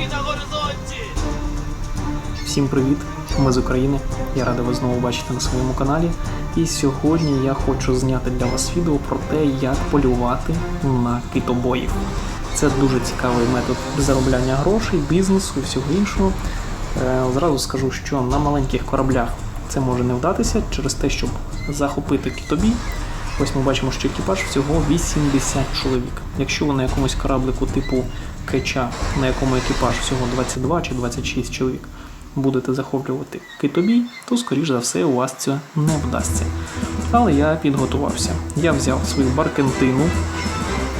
Ворогів на горизонті! Всім привіт! Ми з України. Я радий вас знову бачити на своєму каналі. І сьогодні я хочу зняти для вас відео про те, як полювати на китобоїв. Це дуже цікавий метод заробляння грошей, бізнесу і всього іншого. Е, Зразу скажу, що на маленьких кораблях це може не вдатися через те, щоб захопити китобій. Ось ми бачимо, що екіпаж всього 80 чоловік. Якщо ви на якомусь кораблику типу Кеча, на якому екіпаж всього 22 чи 26 чоловік, будете захоплювати китобій, то скоріш за все у вас це не вдасться. Але я підготувався. Я взяв свою баркентину,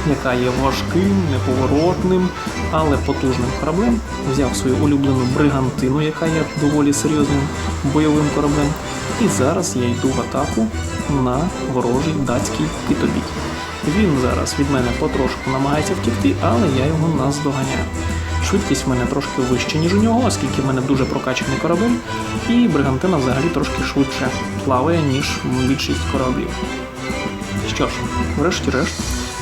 яка є важким, неповоротним, але потужним кораблем. Взяв свою улюблену бригантину, яка є доволі серйозним бойовим кораблем. І зараз я йду в атаку на ворожий датський китобій. Він зараз від мене потрошку намагається втікти, але я його наздоганяю. Швидкість в мене трошки вища, ніж у нього, оскільки в мене дуже прокачаний корабель, і бригантина взагалі трошки швидше плаває, ніж більшість кораблів. Що ж, врешті-решт,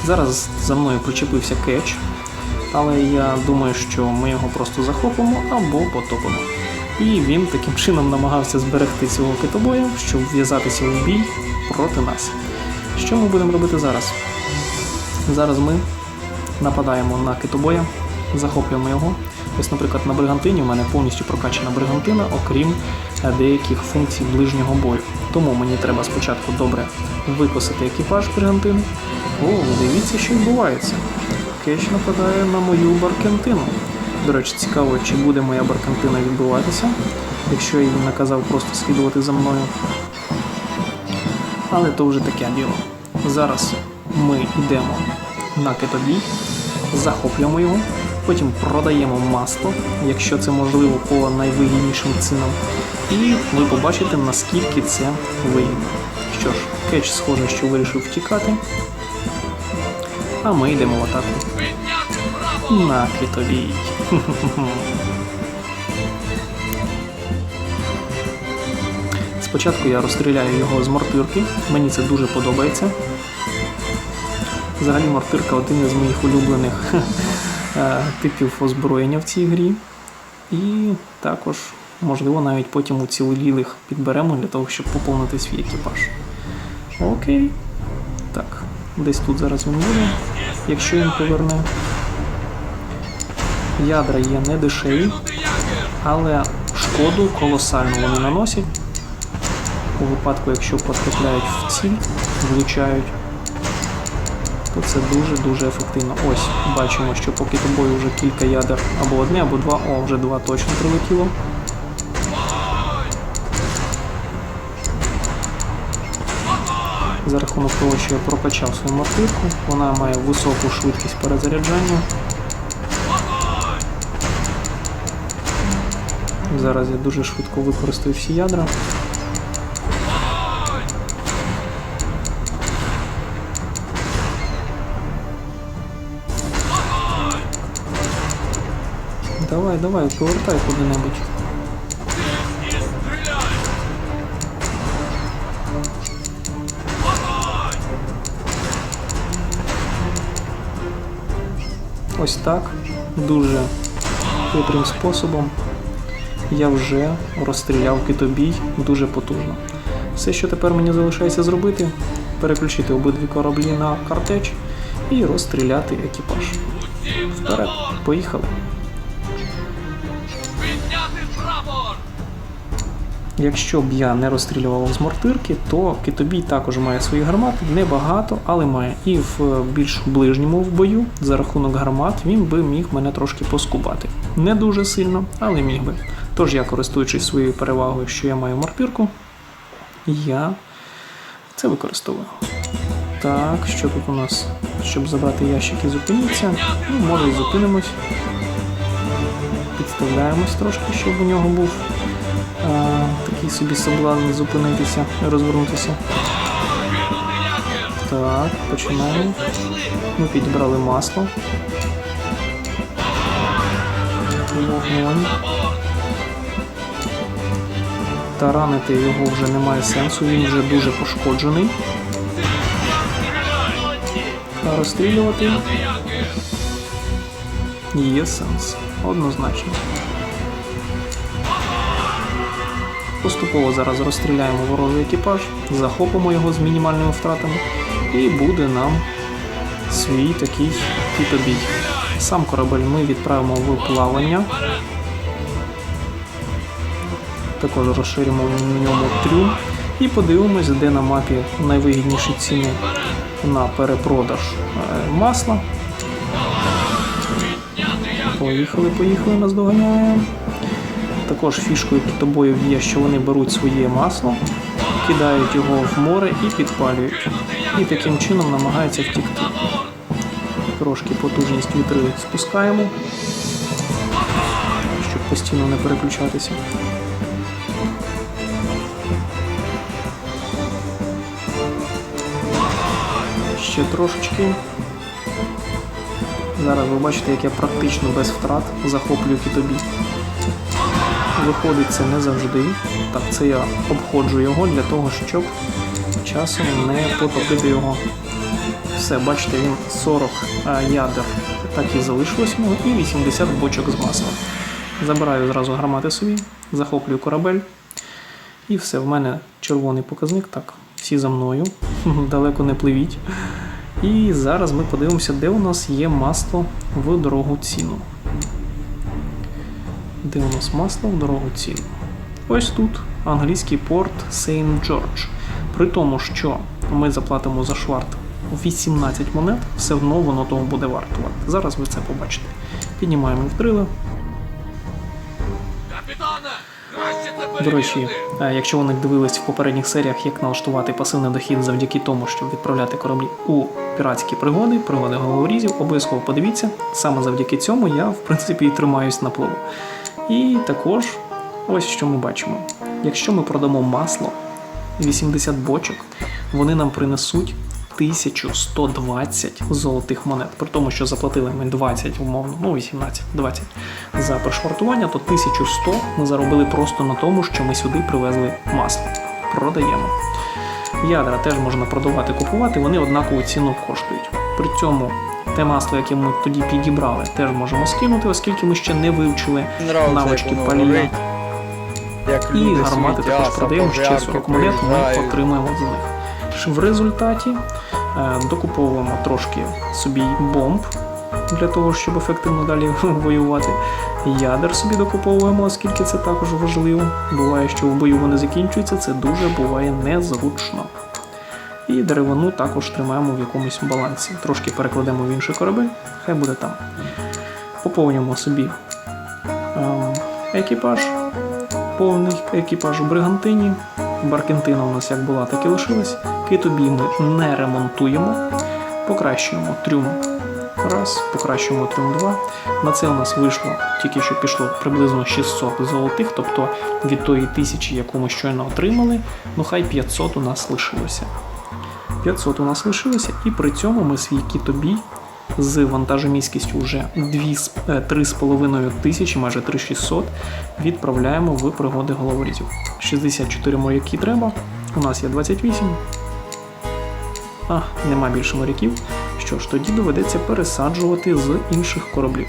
зараз за мною причепився кетч, але я думаю, що ми його просто захопимо або потопимо. І він таким чином намагався зберегти цього китобоя, щоб в'язатися в бій проти нас. Що ми будемо робити зараз? Зараз ми нападаємо на китобоя, захоплюємо його. Ось, наприклад, на бригантині у мене повністю прокачана бригантина, окрім е, деяких функцій ближнього бою. Тому мені треба спочатку добре викосити екіпаж бригантини. О, дивіться, що відбувається. Кеч нападає на мою баркентину. До речі, цікаво, чи буде моя баркантина відбуватися, якщо я їй наказав просто слідувати за мною. Але то вже таке діло. Зараз ми йдемо на китобій, захоплюємо його, потім продаємо масло, якщо це можливо по найвигіднішим цінам. І ви побачите, наскільки це вигідно. Що ж, кетч схоже, що вирішив втікати. А ми йдемо в атаку на китобій. Спочатку я розстріляю його з мортирки, мені це дуже подобається. Взагалі мортирка один із моїх улюблених е, типів озброєння в цій грі. І також, можливо, навіть потім у уцілілих підберемо для того, щоб поповнити свій екіпаж. Окей. Так, десь тут зараз він буде, якщо він поверне. Ядра є не дешеві, але шкоду колосальну вони наносять. У випадку, якщо потрапляють в ціль, влучають, то це дуже-дуже ефективно. Ось, бачимо, що поки тобою вже кілька ядер або одне, або два, о, вже два точно прилетіло. За рахунок того, що я прокачав свою мортирку, вона має високу швидкість перезаряджання. Зараз я дуже швидко використаю всі ядра. Давай, давай, повертай куди-небудь. Ось так, дуже хитрим способом я вже розстріляв китобій дуже потужно. Все, що тепер мені залишається зробити, переключити обидві кораблі на картеч і розстріляти екіпаж. Вперед, поїхали. Якщо б я не розстрілював з мортирки, то китобій також має свої гармати, небагато, але має. І в більш ближньому в бою за рахунок гармат він би міг мене трошки поскубати. Не дуже сильно, але міг би. Тож я, користуючись своєю перевагою, що я маю мортирку, я це використовую. Так, що тут у нас? Щоб забрати ящики, зупиніться. Ну, може і зупинимось. Підставляємось трошки, щоб у нього був такий собі соблазн зупинитися, розвернутися. Так, починаємо. Ми підібрали масло. Вогонь. Таранити його вже немає сенсу, він вже дуже пошкоджений. Розстрілювати є сенс. Однозначно. Поступово зараз розстріляємо ворожий екіпаж, захопимо його з мінімальними втратами, і буде нам свій такий китобій. Сам корабель ми відправимо в плавання. Також розширимо в ньому трюм і подивимось, де на мапі найвигідніші ціни на перепродаж е, масла. Поїхали, поїхали, наздоганяємо. Також фішкою китобоїв є, що вони беруть своє масло, кидають його в море і підпалюють. І таким чином намагаються втікти. Трошки потужність вітри спускаємо, щоб постійно не переключатися. Ще трошечки. Зараз ви бачите, як я практично без втрат захоплюю китобій. Виходить це не завжди. Так, це я обходжу його для того, щоб часом не потопити його. Все, бачите, він 40 а, ядер так і залишилось в і 80 бочок з маслом. Забираю зразу гармати собі, захоплюю корабель. І все, в мене червоний показник. Так, всі за мною. Далеко не пливіть. І зараз ми подивимося, де у нас є масло в дорогу ціну. Де у нас масло в дорогу ціну? Ось тут англійський порт Сейнт Джордж. При тому, що ми заплатимо за шварт 18 монет, все одно воно того буде вартувати. Зараз ви це побачите. Піднімаємо втрили. До речі, е, якщо ви не дивились в попередніх серіях, як налаштувати пасивний дохід завдяки тому, щоб відправляти кораблі у піратські пригоди, пригоди головорізів, обов'язково подивіться. Саме завдяки цьому я, в принципі, і тримаюсь на плаву. І також ось що ми бачимо. Якщо ми продамо масло 80 бочок, вони нам принесуть 1120 золотих монет. При тому, що заплатили ми 20, умовно, ну 18, 20 за пришвартування, то 1100 ми заробили просто на тому, що ми сюди привезли масло. Продаємо. Ядра теж можна продавати, купувати, вони однакову ціну коштують. При цьому те масло, яке ми тоді підібрали, теж можемо скинути, оскільки ми ще не вивчили навички палія. І гармати також продаємо ще 40 монет, ми отримаємо з них. В результаті е, докуповуємо трошки собі бомб для того, щоб ефективно далі воювати. Ядер собі докуповуємо, оскільки це також важливо. Буває, що в бою вони закінчуються, це дуже буває незручно. І деревину також тримаємо в якомусь балансі. Трошки перекладемо в інший корабель, хай буде там. Поповнюємо собі ем, екіпаж, повний екіпаж у бригантині. Баркентина у нас як була, так і лишилась. Китобій ми не ремонтуємо. Покращуємо трюм раз, покращуємо трюм 2. На це у нас вийшло тільки що пішло приблизно 600 золотих, тобто від тої тисячі, яку ми щойно отримали, ну хай 500 у нас лишилося. 500 у нас лишилося, і при цьому ми свій кітобій з вантажомісткістю вже 3,5 тисячі, майже 3600, відправляємо в пригоди головорізів. 64 моряки треба, у нас є 28. А, нема більше моряків. Що ж, тоді доведеться пересаджувати з інших кораблів.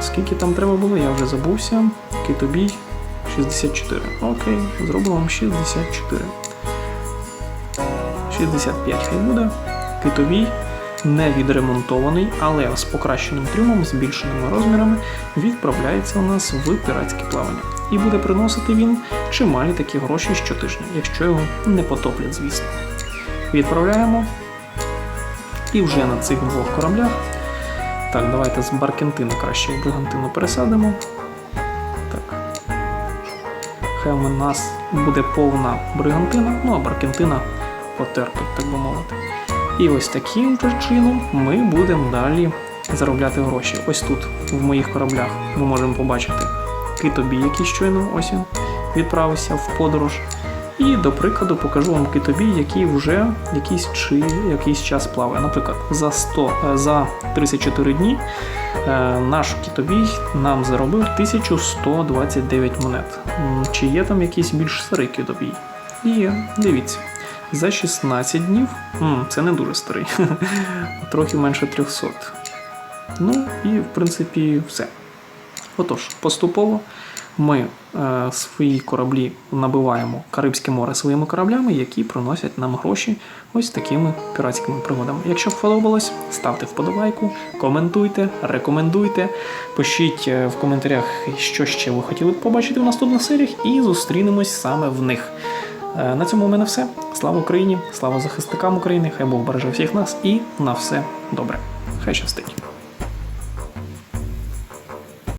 Скільки там треба було, я вже забувся. Китобій 64. Окей, зробимо вам 64. 65 хай буде. Китовій не відремонтований, але з покращеним трюмом, збільшеними розмірами, відправляється у нас в піратське плавання. І буде приносити він чималі такі гроші щотижня, якщо його не потоплять, звісно. Відправляємо. І вже на цих двох кораблях. Так, давайте з Баркентина краще в Бригантину пересадимо. Так. Хай у нас буде повна бригантина, ну а Баркентина потерпить, так би мовити. І ось таким же чином ми будемо далі заробляти гроші. Ось тут, в моїх кораблях, ми можемо побачити китобій, який щойно ось відправився в подорож. І, до прикладу, покажу вам китобій, який вже якийсь чи якийсь час плаває. Наприклад, за 100, е, за 34 дні е, наш китобій нам заробив 1129 монет. Чи є там якийсь більш старий китобій? Є, дивіться. За 16 днів, це не дуже старий, трохи менше 300. Ну і в принципі все. Отож, поступово ми е, свої кораблі набиваємо Карибське море своїми кораблями, які приносять нам гроші ось такими піратськими пригодами. Якщо сподобалось, ставте вподобайку, коментуйте, рекомендуйте, пишіть е, в коментарях, що ще ви хотіли б побачити в наступних серіях, і зустрінемось саме в них. Е, На цьому у мене все. Слава Україні, слава захисникам України, хай Бог береже всіх нас і на все добре. Хай щастить.